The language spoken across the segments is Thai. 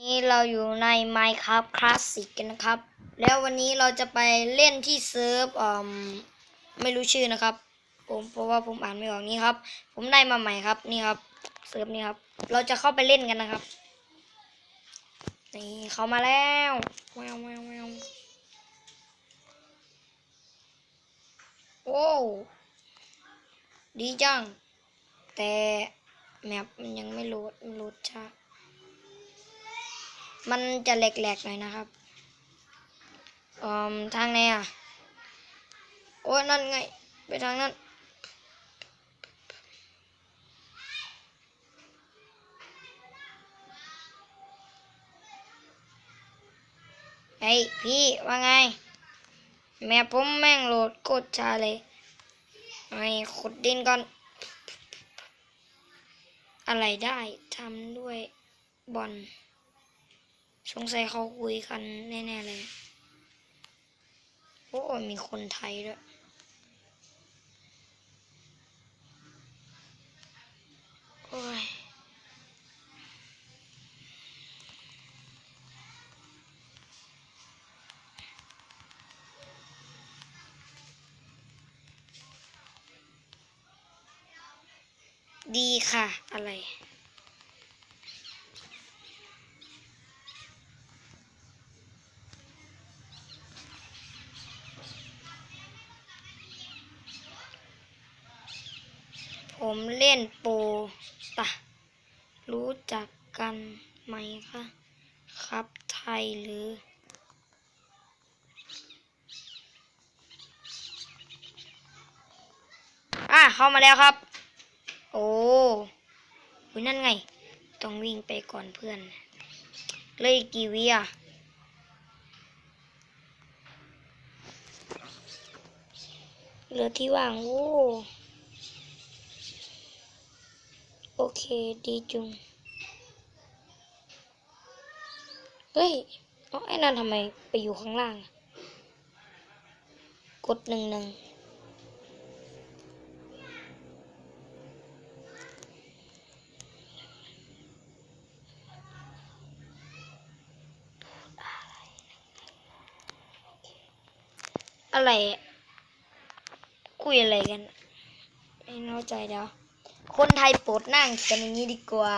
นี้เราอยู่ใน Minecraft Classic กันนะครับ แล้ววันนี้เราจะไปเล่นที่เซิร์ฟอืมไม่รู้ชื่อนะครับ ผมเพราะว่าผมอ่านไม่ออกนี่ครับ ผมได้มาใหม่ครับนี่ครับเซิร์ฟนี่ครับ เราจะเข้าไปเล่นกันนะครับนี่เข้ามาแล้วแววแววแววโอ้ดีจัง แต่แมปมันยังไม่โหลดมันโหลดช้า มันจะแหลกๆหน่อยนะครับอืมทางไหนอะ โอ้ยนั่นไง ไปทางนั้นเฮ้ยพี่ว่าไง แม่ผมแม่งโหลดโคตรชาเลยไอ้ขุดดินก่อน อะไรได้ทำด้วยบอล สงสัยเขาคุยกันแน่ๆเลย โอ้มีคนไทยด้วยโอ้ยดีค่ะ อะไร ผมเล่นโปตะรู้จักกันไหมคะครับไทยหรือ อะ เข้ามาแล้วครับ โอ้ยนั่นไง ต้องวิ่งไปก่อนเพื่อน เลยกกี่วิอะเหลือที่ว่าง โอ้ โอ เคดีจุง เฮ้ยเอาไอ้นั่นทำไมไปอยู่ข้างล่าง กดหนึ่งหนึ่งอะไรคุยอะไรกัน ไม่เข้าใจเดี๋ยว คนไทยโปรดนั่งกันอย่างนี้ดีกว่า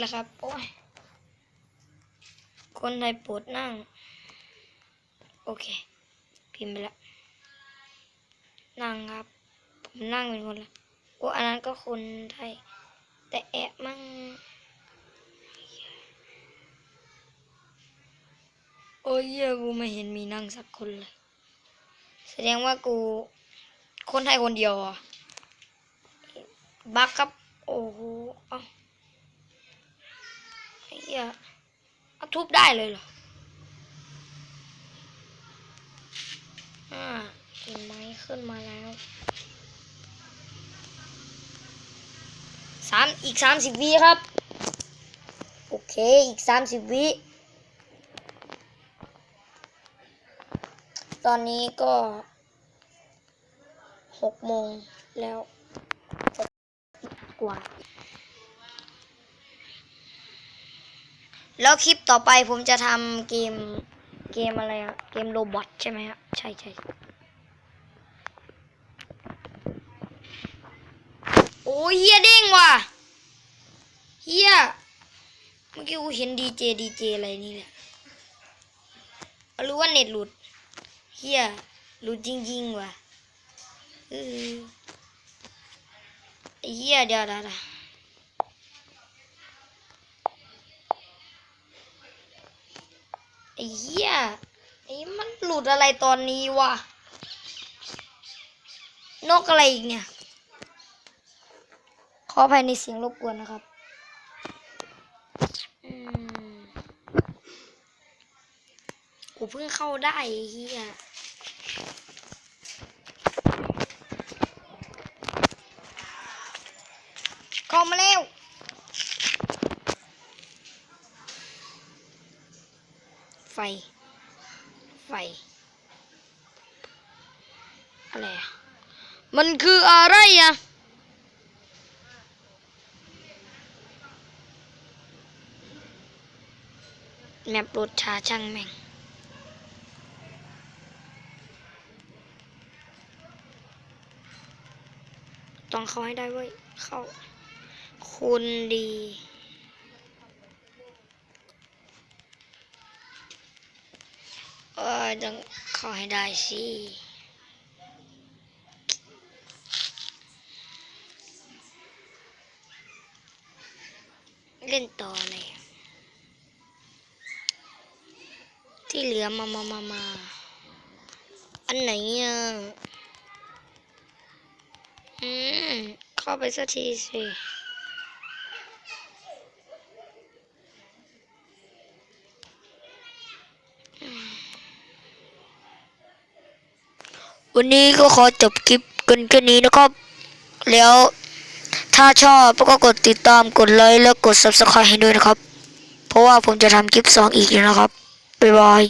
แล้วครับ โอ้ย คนไทยโปรดนั่ง โอเค พิมพ์ไปแล้วนั่งครับ ผมนั่งเป็นคนละโอ้อันนั้นก็คนไทย แต่แอะมั่งโอ้ยเหี้ยกูไม่เห็นมีนั่งสักคนเลย แสดงว่ากู คนไทยคนเดียวอะบักครับ โอ้โหเอ้าไอ้เหี้ยเอาทุบได้เลยเหรออ่าเห็นไหมขึ้นมาแล้ว สามอีกสามสิบวิครับ โอเคอีกสามสิบวิตอนนี้ก็หกโมงแล้วกว่า แล้วคลิปต่อไปผมจะทำเกม เกมอะไรอะเกมโรบอทใช่ไหมฮะ ใช่ใช่ โอ้ยเฮียเด้งว่ะเฮียเมื่อกี้กูเห็นดีเจดีเจอะไรนี่แหละรู้ว่าเน็ตหลุดเฮียหลุดจริงๆว่ะเออเฮียเดี๋ยวเดี๋ยวเดี๋ยวไอ้เฮียไอ้มันหลุดอะไรตอนนี้วะ นกอะไรอีกเนี่ย ออภัยในเสียงรบกวนนะครับอืมกูเพิ่งเข้าได้ไอ้เฮียเข้ามาแล้วไฟ ไฟ อะไรอะมันคืออะไรอะ แมปรถชาช่างแม่ง ต้องเข้าให้ได้เว้ย เข้า คุณดีเออต้องเข้าให้ได้สิเล่นต่อเลย ที่เหลือมามามามา อันไหนอะ อืม เข้าไปสักทีสิวันนี้ก็ขอจบคลิปกันแค่นี้นะครับ แล้วถ้าชอบก็กดติดตามกดไลค์แล้วกด subscribe ให้ด้วยนะครับ เพราะว่าผมจะทำคลิปสองอีกนะครับ บ๊ายบาย